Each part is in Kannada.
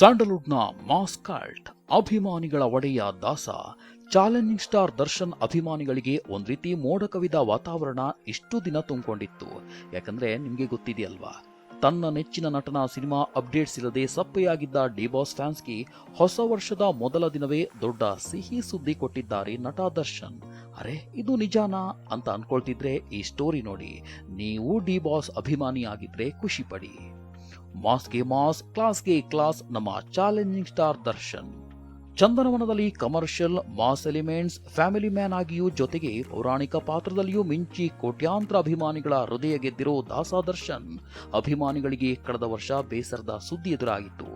ಸ್ಯಾಂಡಲ್ವುಡ್ನ ಮಾಸ್ಕಾಲ್ಟ್, ಅಭಿಮಾನಿಗಳ ಒಡೆಯ ದಾಸ, ಚಾಲೆಂಜಿಂಗ್ ಸ್ಟಾರ್ ದರ್ಶನ್ ಅಭಿಮಾನಿಗಳಿಗೆ ಒಂದ್ ರೀತಿ ಮೋಡ ಕವಿದ ವಾತಾವರಣ ಇಷ್ಟು ದಿನ ತುಂಬಿಕೊಂಡಿತ್ತು. ಯಾಕಂದ್ರೆ ನಿಮಗೆ ಗೊತ್ತಿದೆಯಲ್ವಾ? ತನ್ನ ನೆಚ್ಚಿನ ನಟನ ಸಿನಿಮಾ ಅಪ್ಡೇಟ್ಸ್ ಇಲ್ಲದೆ ಸಪ್ಪೆಯಾಗಿದ್ದ ಡಿಬಾಸ್ ಫ್ಯಾನ್ಸ್ಗೆ ಹೊಸ ವರ್ಷದ ಮೊದಲ ದಿನವೇ ದೊಡ್ಡ ಸಿಹಿ ಸುದ್ದಿ ಕೊಟ್ಟಿದ್ದಾರೆ ನಟ ದರ್ಶನ್. ಅರೆ, ಇದು ನಿಜಾನಾ? ಅಂತ ಅನ್ಕೊಳ್ತಿದ್ರೆ ಈ ಸ್ಟೋರಿ ನೋಡಿ. ನೀವು ಡಿ ಬಾಸ್ ಅಭಿಮಾನಿಯಾಗಿದ್ರೆ ಖುಷಿ ಪಡಿ. ಮಾಸ್ಗೆ ಮಾಸ್ ಕ್ಲಾಸ್ಗೆ ಕ್ಲಾಸ್ ನಮ್ಮ challenging star Darshan ಚಂದನವನದಲ್ಲಿ commercial mass elements family man ಆಗಿಯೂ ಜೊತೆಗೆ ಪೌರಾಣಿಕ ಪಾತ್ರದಲ್ಲಿಯೂ ಮಿಂಚಿ ಕೋಟ್ಯಾಂತರ ಅಭಿಮಾನಿಗಳ ಹೃದಯ ಗೆದ್ದಿರೋ ದಾಸಾ ದರ್ಶನ್ ಅಭಿಮಾನಿಗಳಿಗೆ ಕಳೆದ ವರ್ಷ ಬೇಸರದ ಸುದ್ದಿ ಎದುರಾಗಿತ್ತು.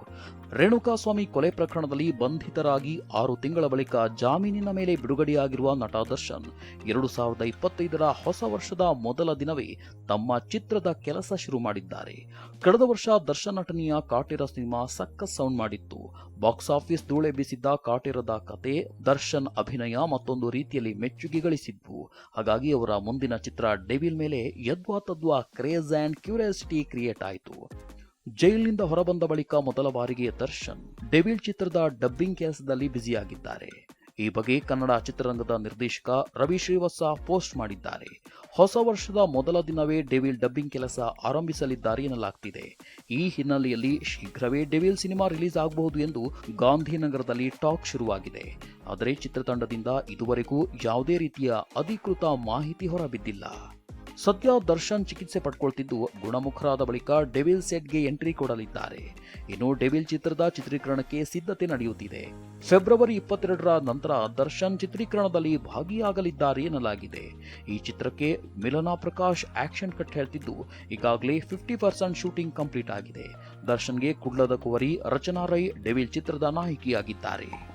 ರೇಣುಕಾಸ್ವಾಮಿ ಕೊಲೆ ಪ್ರಕರಣದಲ್ಲಿ ಬಂಧಿತರಾಗಿ ಆರು ತಿಂಗಳ ಬಳಿಕ ಜಾಮೀನಿನ ಮೇಲೆ ಬಿಡುಗಡೆಯಾಗಿರುವ ನಟ ದರ್ಶನ್ ಎರಡು ಸಾವಿರದ ಇಪ್ಪತ್ತೈದರ ಹೊಸ ವರ್ಷದ ಮೊದಲ ದಿನವೇ ತಮ್ಮ ಚಿತ್ರದ ಕೆಲಸ ಶುರು ಮಾಡಿದ್ದಾರೆ. ಕಳೆದ ವರ್ಷ ದರ್ಶನ್ ನಟನೆಯ ಕಾಟೇರ ಸಿನಿಮಾ ಸಕ್ಕಸ್ ಸೌಂಡ್ ಮಾಡಿತ್ತು. ಬಾಕ್ಸ್ ಆಫೀಸ್ ಧೂಳೆ ಬೀಸಿದ್ದ ಕಾಟೇರದ ಕತೆ, ದರ್ಶನ್ ಅಭಿನಯ ಮತ್ತೊಂದು ರೀತಿಯಲ್ಲಿ ಮೆಚ್ಚುಗೆ ಗಳಿಸಿದ್ವು ಹಾಗಾಗಿ ಅವರ ಮುಂದಿನ ಚಿತ್ರ ಡೆವಿಲ್ ಮೇಲೆ ಯದ್ವಾ ತದ್ವಾ ಕ್ರೇಜ್ ಆ್ಯಂಡ್ ಕ್ಯೂರಿಯಾಸಿಟಿ ಕ್ರಿಯೇಟ್ ಆಯಿತು. ಜೈಲಿನಿಂದ ಹೊರಬಂದ ಬಳಿಕ ಮೊದಲ ಬಾರಿಗೆ ದರ್ಶನ್ ಡೆವಿಲ್ ಚಿತ್ರದ ಡಬ್ಬಿಂಗ್ ಕೆಲಸದಲ್ಲಿ ಬ್ಯುಸಿಯಾಗಿದ್ದಾರೆ. ಈ ಬಗ್ಗೆ ಕನ್ನಡ ಚಿತ್ರರಂಗದ ನಿರ್ದೇಶಕ ರವಿ ಶ್ರೀವತ್ಸ ಪೋಸ್ಟ್ ಮಾಡಿದ್ದಾರೆ. ಹೊಸ ವರ್ಷದ ಮೊದಲ ದಿನವೇ ಡೆವಿಲ್ ಡಬ್ಬಿಂಗ್ ಕೆಲಸ ಆರಂಭಿಸಲಿದ್ದಾರೆ ಎನ್ನಲಾಗ್ತಿದೆ. ಈ ಹಿನ್ನೆಲೆಯಲ್ಲಿ ಶೀಘ್ರವೇ ಡೆವಿಲ್ ಸಿನಿಮಾ ರಿಲೀಸ್ ಆಗಬಹುದು ಎಂದು ಗಾಂಧಿನಗರದಲ್ಲಿ ಟಾಕ್ ಶುರುವಾಗಿದೆ. ಆದರೆ ಚಿತ್ರತಂಡದಿಂದ ಇದುವರೆಗೂ ಯಾವುದೇ ರೀತಿಯ ಅಧಿಕೃತ ಮಾಹಿತಿ ಹೊರಬಿದ್ದಿಲ್ಲ. ಸದ್ಯ ದರ್ಶನ್ ಚಿಕಿತ್ಸೆ ಪಡ್ಕೊಳ್ತಿದ್ದು ಗುಣಮುಖರಾದ ಬಳಿಕ ಡೆವಿಲ್ ಸೆಟ್ಗೆ ಎಂಟ್ರಿ ಕೊಡಲಿದ್ದಾರೆ. ಇನ್ನು ಡೆವಿಲ್ ಚಿತ್ರದ ಚಿತ್ರೀಕರಣಕ್ಕೆ ಸಿದ್ಧತೆ ನಡೆಯುತ್ತಿದೆ. ಫೆಬ್ರವರಿ ಇಪ್ಪತ್ತೆರಡರ ನಂತರ ದರ್ಶನ್ ಚಿತ್ರೀಕರಣದಲ್ಲಿ ಭಾಗಿಯಾಗಲಿದ್ದಾರೆ ಎನ್ನಲಾಗಿದೆ. ಈ ಚಿತ್ರಕ್ಕೆ ಮಿಲನಾ ಪ್ರಕಾಶ್ ಆಕ್ಷನ್ ಕಟ್ ಹೇಳ್ತಿದ್ದು, ಈಗಾಗಲೇ ಫಿಫ್ಟಿ ಪರ್ಸೆಂಟ್ ಶೂಟಿಂಗ್ ಕಂಪ್ಲೀಟ್ ಆಗಿದೆ. ದರ್ಶನ್ಗೆ ಕುಡ್ಲದ ಕುವರಿ ರಚನಾ ರೈ ಡೆವಿಲ್ ಚಿತ್ರದ ನಾಯಕಿಯಾಗಿದ್ದಾರೆ.